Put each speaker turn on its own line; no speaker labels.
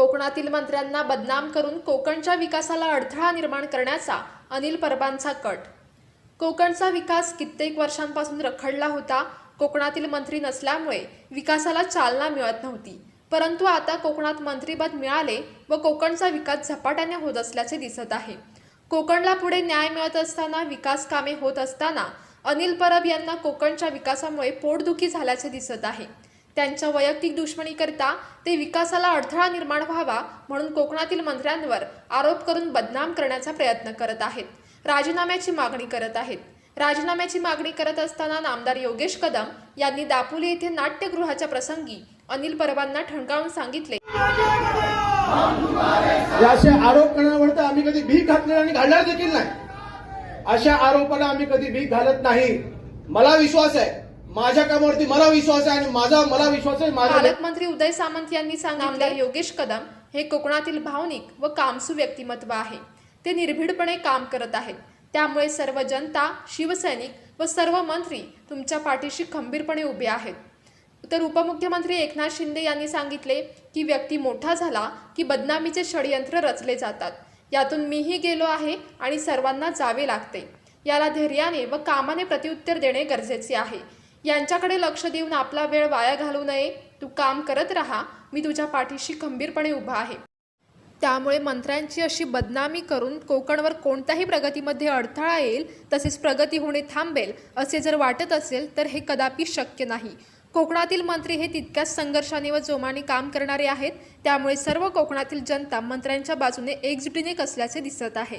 कोकणातील मंत्र्यांना बदनाम करून कोकणच्या विकासाला अडथळा निर्माण करण्याचा अनिल परबांचा कट. कोकणचा विकास कित्येक वर्षांपासून रखडला होता कोकणातील मंत्री नसल्यामुळे विकासाला चालना मिळत नव्हती. परंतु आता कोकणात मंत्रीपद मिळाले व कोकणचा विकास झपाट्याने होत असल्याचे दिसत आहे. कोकणला पुढे न्याय मिळत असताना विकास कामे होत असताना अनिल परब यांना कोकणच्या विकासामुळे पोटदुखी झाल्याचे दिसत आहे. त्यांच्या वैयक्तिक दुश्मनीकरता ते विकासाला अडथळा निर्माण व्हावा म्हणून कोकणातील मंत्र्यांवर आरोप करून बदनाम करण्याचा प्रयत्न करत आहेत. राजीनाम्याची मागणी करत आहेत. राजीनाम्याची मागणी करत असताना नामदार योगेश कदम यांनी दापोली येथे नाट्यगृहाच्या प्रसंगी अनिल परबांना ठणकावून सांगितले.
असे आरोप करण्यावर आम्ही कधी भीक घातली आणि घालणार देखील नाही. अशा आरोपाला आम्ही कधी भीक घालत नाही. मला विश्वास आहे. माझ्या कामावरती मला विश्वास आहे आणि माझा मला विश्वास आहे माझ्या
पालकमंत्री उदय सामंत यांनी सांगितले आमदार योगेश कदम हे कोकणातील भावनिक व कामसू व्यक्तिमत्व आहे. ते निर्भीडपणे काम करत आहेत. त्यामुळे सर्व जनता शिवसैनिक व सर्व मंत्री तुमच्या पाठीशी खंबीरपणे उभे आहेत. तर उपमुख्यमंत्री एकनाथ शिंदे यांनी सांगितले की व्यक्ती मोठा झाला की बदनामीचे षडयंत्र रचले जातात. यातून मीही गेलो आहे आणि सर्वांना जावे लागते. याला धैर्याने व कामाने प्रत्युत्तर देणे गरजेचे आहे. यांच्याकडे लक्ष देऊन आपला वेळ वाया घालू नये. तू काम करत राहा. मी तुझ्या पाठीशी खंबीरपणे उभा आहे. त्यामुळे मंत्र्यांची अशी बदनामी करून कोकणवर कोणत्याही प्रगतीमध्ये अडथळा येईल तसेच प्रगती होणे थांबेल असे जर वाटत असेल तर हे कदापि शक्य नाही. कोकणातील मंत्री हे तितक्याच संघर्षाने व जोमाने काम करणारे आहेत. त्यामुळे सर्व कोकणातील जनता मंत्र्यांच्या बाजूने एकजुटीने कसल्याचे दिसत आहे.